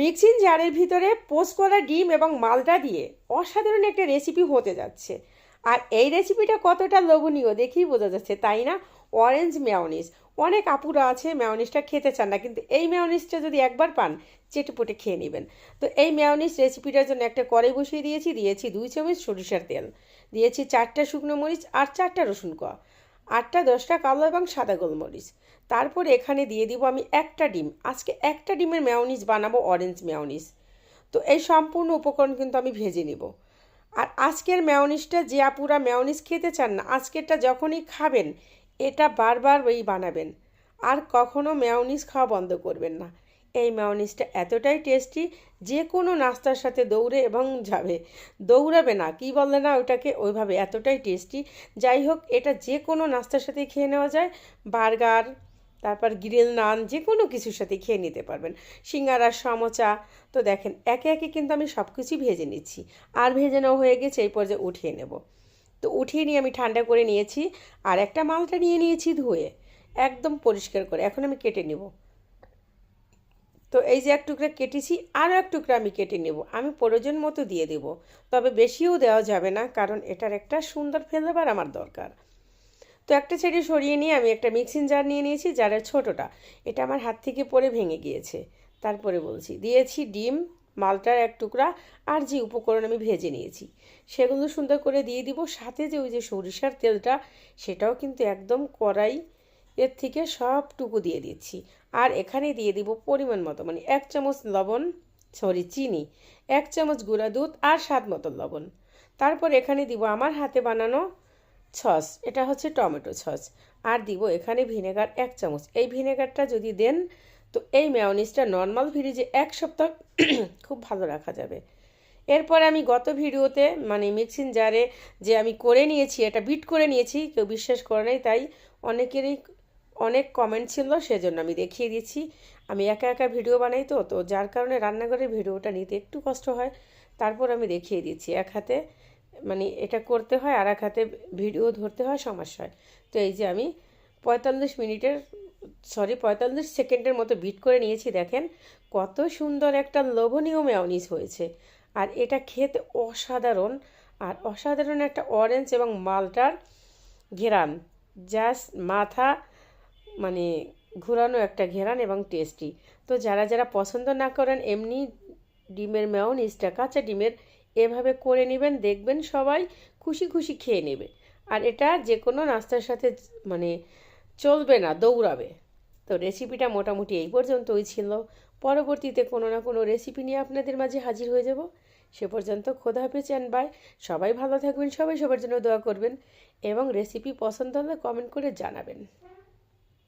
Mixing জারের ভিতরে post করা ডিম এবং মালটা দিয়ে অসাধারণ একটা রেসিপি হতে যাচ্ছে। আর এই রেসিপিটা কতটা লোভনীয় দেখেই বোঝা যাচ্ছে, তাই না? অরেঞ্জ মেয়নিজ অনেক আপুরা আছে মেয়নিজটা খেতে চান না, কিন্তু এই মেয়নিজটা যদি একবার পান, চেটেপুটে খেয়ে নেবেন। তো এই মেয়নিজ রেসিপিটার জন্য একটা কড়াই বসিয়ে দিয়েছি দিয়েছি দুই চামচ সরিষার তেল। দিয়েছি চারটা শুকনো মরিচ আর চারটা রসুন কোয়া। আটটা, দশটা কালো এবং সাদা গোলমরিচ। তারপর এখানে দিয়ে দিব আমি একটা ডিম। আজকে একটা ডিমের মেয়নিজ বানাবো অরেঞ্জ মেয়নিজ তো এই সম্পূর্ণ উপকরণ কিন্তু আমি ভেজে নিব। আর আজকের মেয়নিজটা যে আপুরা মেয়নিজ খেতে চান না, আজকেরটা যখনই খাবেন, এটা বারবার ওই বানাবেন। আর কখনো মেয়নিজ খাওয়া বন্ধ করবেন না। এই মেয়নিজটা এতটাই টেস্টি যে কোনো নাস্তার সাথে দৌড়ে এবং যাবে। দৌড়াবে না, কি বলে না ওটাকে ওইভাবে এতটাই টেস্টি যাই হোক, এটা যে কোনো নাস্তার সাথে খেয়ে নেওয়া যায়। বার্গার, তারপর গ্রিল নান, যে কোনো কিছুর সাথে খেয়ে নিতে পারবেন। সিঙ্গারার সমোচা, তো দেখেন, একে একে কিন্তু আমি সব কিছুই ভেজে নিচ্ছি। আর ভেজে নেওয়া হয়ে গেছে, এই পর্যায়ে উঠিয়ে নেব। তো উঠিয়ে নিয়ে আমি ঠান্ডা করে নিয়েছি, আর একটা মালটা নিয়ে নিয়েছি ধুয়ে। একদম পরিষ্কার করে, এখন আমি কেটে নেব। তো এই যে এক টুকরা কেটেছি, আরও এক টুকরা আমি কেটে নেব। আমি প্রয়োজন মতো দিয়ে দেব, তবে বেশিও দেওয়া যাবে না, কারণ এটার একটা সুন্দর ফ্লেভার আমার দরকার। তো একটা ছেড়ে সরিয়ে নিয়ে আমি একটা মিক্সিং জার নিয়ে নিয়েছি জারের ছোটোটা, এটা আমার হাত থেকে পরে ভেঙে গিয়েছে। তারপরে বলছি, দিয়েছি ডিম, মালটার এক টুকরা, আর যে উপকরণ আমি ভেজে নিয়েছি, সেগুলো সুন্দর করে দিয়ে দিব। সাথে যে ওই যে সরিষার তেলটা, সেটাও কিন্তু একদম কড়াই এর থেকে সবটুকু দিয়ে দিচ্ছি। আর এখানে দিয়ে দিব পরিমাণ মতো মানে এক চামচ লবণ সরি চিনি, এক চামচ গুঁড়া দুধ আর স্বাদ মতো লবণ। তারপর এখানে দিব আমার হাতে বানানো সস, এটা হচ্ছে টমেটো সস। আর দিব এখানে ভিনেগার এক চামচ। এই ভিনেগারটা যদি দেন, তো এই মেয়নিজটা নর্মাল ফ্রিজে এক সপ্তাহ খুব ভালো রাখা যাবে। এরপর আমি গত ভিডিওতে মানে মিক্সিং জারে যে আমি করে নিয়েছি, এটা বিট করে নিয়েছি, কেউ বিশ্বাস করে নাই, তাই অনেকেরই অনেক কমেন্ট ছিল, সেজন্য আমি দেখিয়ে দিচ্ছি আমি একা একা ভিডিও বানাই তো তো যার কারণে রান্নাঘরের ভিডিওটা নিতে একটু কষ্ট হয়, তারপর আমি দেখিয়ে দিচ্ছি এক হাতে মানে এটা করতে হয়, আর এক হাতে ভিডিও ধরতে হয়, সমস্যা হয়। তো এই যে আমি পঁয়তাল্লিশ মিনিটের সরি পঁয়তাল্লিশ সেকেন্ডের মতো বিট করে নিয়েছি, দেখেন কত সুন্দর একটা লোভনীয় মেয়নিজ হয়েছে। আর এটা খেতে অসাধারণ, আর অসাধারণ একটা অরেঞ্জ এবং মালটার ঘেরান। জাস্ট মাথা মানে ঘুরানো একটা ঘেরান এবং টেস্টি। তো যারা যারা পছন্দ না করেন, এমনি ডিমের মেয়নিজটা কাঁচা ডিমের এভাবে করে নেবেন, দেখবেন সবাই খুশি খুশি খেয়ে নেবে। আর এটা যে কোনো নাস্তার সাথে মানে চলবে না, দৌড়াবে। তো রেসিপিটা মোটামুটি এই পর্যন্তই ছিল। পরবর্তীতে কোনো না কোনো রেসিপি নিয়ে আপনাদের মাঝে হাজির হয়ে যাব। সে পর্যন্ত খোদা হাফেজ অ্যান্ড বাই সবাই ভালো থাকবেন, সবাই সবার জন্য দোয়া করবেন এবং রেসিপি পছন্দ হলে কমেন্ট করে জানাবেন।